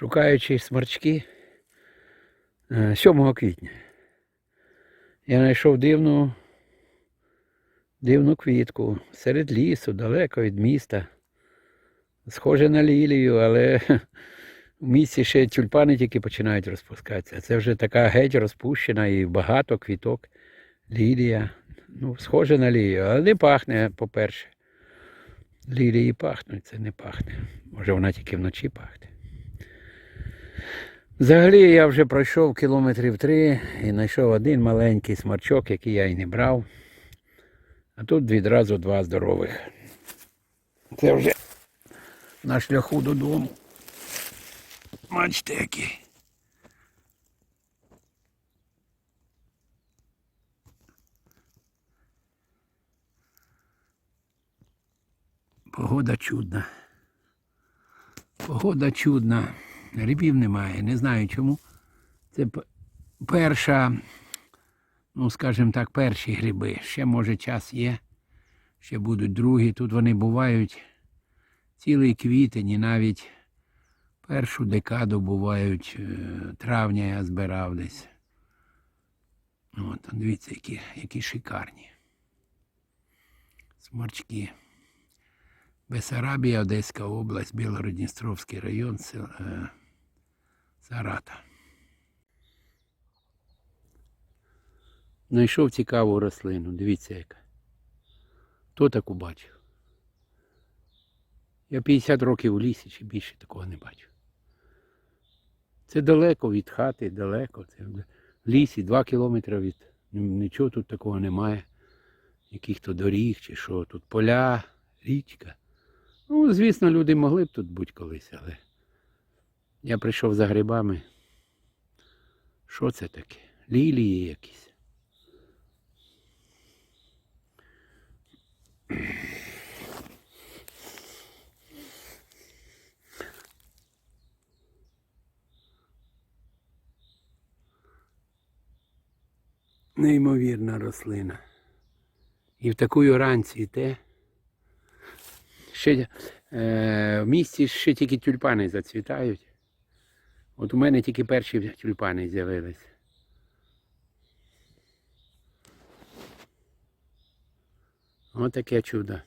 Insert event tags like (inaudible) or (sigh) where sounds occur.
шукаючи сморчки е, 7 квітня. Я знайшов дивну, дивну квітку серед лісу, далеко від міста. Схоже на лілію, але (laughs) в місті ще тюльпани тільки починають розпускатися. Це вже така геть розпущена і багато квіток. Лілія. Ну, схоже на лілію, але не пахне, по-перше. Лілії пахнуть, це не пахне. Може вона тільки вночі пахне. Взагалі я вже пройшов кілометрів три і знайшов один маленький смарчок, який я і не брав. А тут відразу два здорових. Це вже на шляху додому. Бачите, які. Погода чудна. Погода чудна. Грибів немає. Не знаю чому. Це перша, ну скажімо так, перші гриби. Ще може час є. Ще будуть другі. Тут вони бувають цілий квітень і навіть першу декаду бувають е, травня я збирав десь. От, дивіться, які, які шикарні. Сморчки. Бесарабія, Одеська область, Білгород-Дністровський район, сел- е, Сарата. Знайшов цікаву рослину. Дивіться яка. Хто таку бачив? Я 50 років у лісі чи більше такого не бачив. Це далеко від хати, далеко. Це в лісі 2 кілометри від. Нічого тут такого немає. Яких-то доріг чи що. Тут поля, річка. Ну, звісно, люди могли б тут бути колись, але я прийшов за грибами. Що це таке? Лілії якісь. Неймовірна рослина. І в таку рань цвіте. Ще е, в місті ще тільки тюльпани зацвітають. От у мене тільки перші тюльпани з'явились. Ось таке чудо.